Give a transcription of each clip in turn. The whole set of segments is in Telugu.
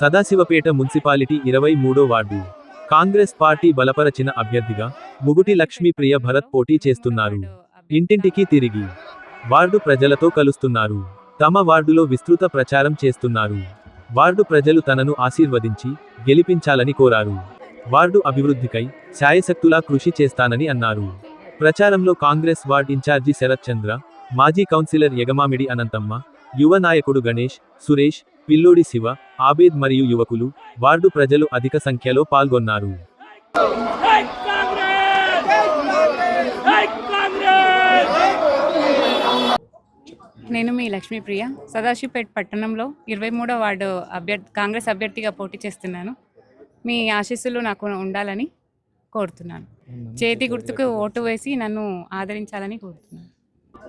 సదాశివపేట మున్సిపాలిటీ ఇరవై మూడో వార్డు. కాంగ్రెస్ పార్టీ బలపరచిన అభ్యర్థిగా ముగుటి లక్ష్మీప్రియ భరత్ పోటీ చేస్తున్నారు. ఇంటింటికి తిరిగి వార్డు ప్రజలతో కలుస్తున్నారు. తమ వార్డులో విస్తృత ప్రచారం చేస్తున్నారు. వార్డు ప్రజలు తనను ఆశీర్వదించి గెలిపించాలని కోరారు. వార్డు అభివృద్ధికై శాయశక్తులా కృషి చేస్తానని అన్నారు. ప్రచారంలో Congress ward incharge Sarath Chandra మాజీ కౌన్సిలర్ యగమామిడి అనంతమ్మ యువ నాయకుడు గణేష్ సురేష్ పిల్లోడి శివ ఆబేద్ మరియు యువకులు వార్డు ప్రజలు అధిక సంఖ్యలో పాల్గొన్నారు! నేను మీ లక్ష్మీప్రియ. సదాశివపేట్ పట్టణంలో ఇరవై మూడో వార్డు అభ్యర్థి కాంగ్రెస్ అభ్యర్థిగా పోటీ చేస్తున్నాను. మీ ఆశీస్సులు నాకు ఉండాలని కోరుతున్నాను. చేతి గుర్తుకు ఓటు వేసి నన్ను ఆదరించాలని కోరుతున్నాను.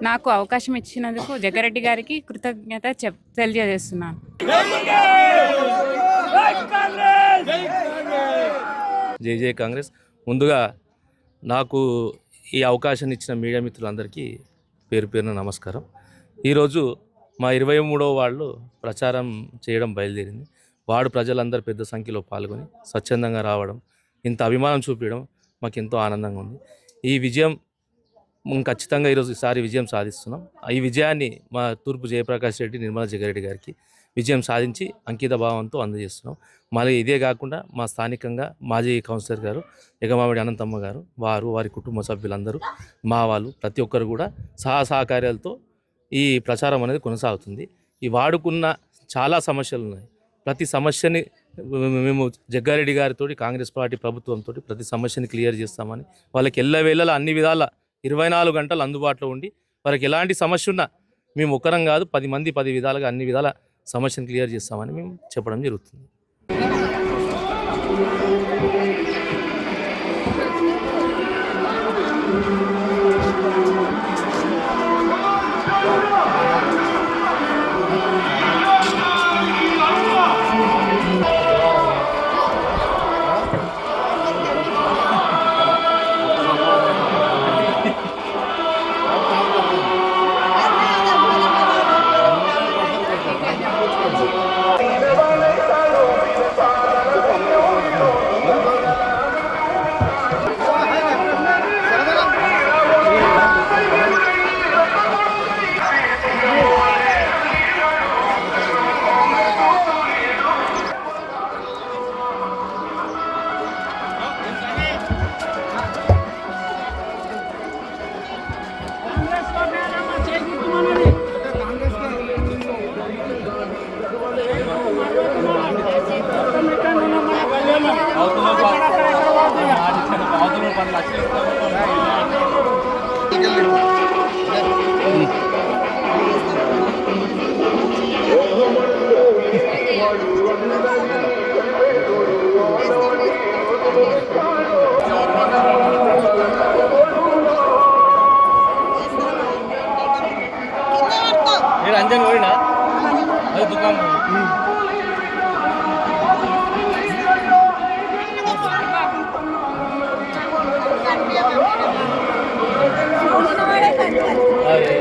నాకు అవకాశం ఇచ్చినందుకు జగ్గారెడ్డి గారికి కృతజ్ఞత చెప్ తెలియజేస్తున్నాను. జై జై కాంగ్రెస్. ముందుగా నాకు ఈ అవకాశాన్ని ఇచ్చిన మీడియా మిత్రులందరికీ పేరు పేరున నమస్కారం. ఈరోజు మా ఇరవై మూడవ వాళ్ళు ప్రచారం చేయడం బయలుదేరింది. వాడు ప్రజలందరూ పెద్ద సంఖ్యలో పాల్గొని స్వచ్ఛందంగా రావడం ఇంత అభిమానం చూపించడం మాకు ఎంతో ఆనందంగా ఉంది. ఈ విజయం మేము ఖచ్చితంగా ఈరోజు ఈసారి విజయం సాధిస్తున్నాం. ఈ విజయాన్ని మా తూర్పు జయప్రకాష్ రెడ్డి నిర్మలా జగారెడ్డి గారికి విజయం సాధించి అంకిత భావంతో అందజేస్తున్నాం. మళ్ళీ ఇదే కాకుండా మా స్థానికంగా మాజీ కౌన్సిలర్ గారు ఎగమావిడి అనంతమ్మ గారు వారు వారి కుటుంబ సభ్యులందరూ మా వాళ్ళు ప్రతి ఒక్కరు కూడా సహా సహకార్యాలతో ఈ ప్రచారం అనేది కొనసాగుతుంది. ఈ వాడుకున్న చాలా సమస్యలు ఉన్నాయి. ప్రతి సమస్యని మేము జగ్గారెడ్డి గారితో కాంగ్రెస్ పార్టీ ప్రభుత్వంతో ప్రతి సమస్యని క్లియర్ చేస్తామని వాళ్ళకి ఎల్లవేళలా అన్ని విధాల ఇరవై నాలుగు గంటలు అందుబాటులో ఉండి వారికి ఎలాంటి సమస్య ఉన్నా మేము ఒక్కరం కాదు పది మంది పది విధాలుగా అన్ని విధాల సమస్యను క్లియర్ చేస్తామని మేము చెప్పడం జరుగుతుంది. Amen.